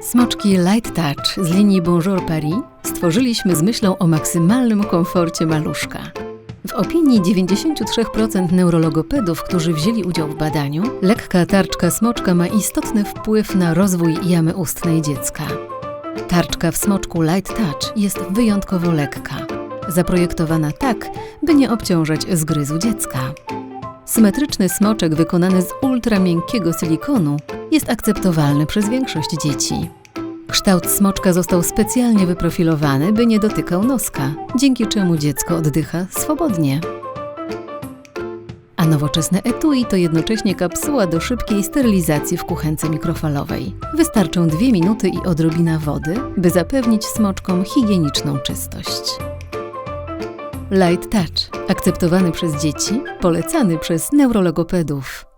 Smoczki Light Touch z linii Bonjour Paris stworzyliśmy z myślą o maksymalnym komforcie maluszka. W opinii 93% neurologopedów, którzy wzięli udział w badaniu, lekka tarczka smoczka ma istotny wpływ na rozwój jamy ustnej dziecka. Tarczka w smoczku Light Touch jest wyjątkowo lekka, zaprojektowana tak, by nie obciążać zgryzu dziecka. Symetryczny smoczek wykonany z ultramiękkiego silikonu jest akceptowalny przez większość dzieci. Kształt smoczka został specjalnie wyprofilowany, by nie dotykał noska, dzięki czemu dziecko oddycha swobodnie. A nowoczesne etui to jednocześnie kapsuła do szybkiej sterylizacji w kuchence mikrofalowej. Wystarczą dwie minuty i odrobina wody, by zapewnić smoczkom higieniczną czystość. Light Touch, akceptowany przez dzieci, polecany przez neurologopedów.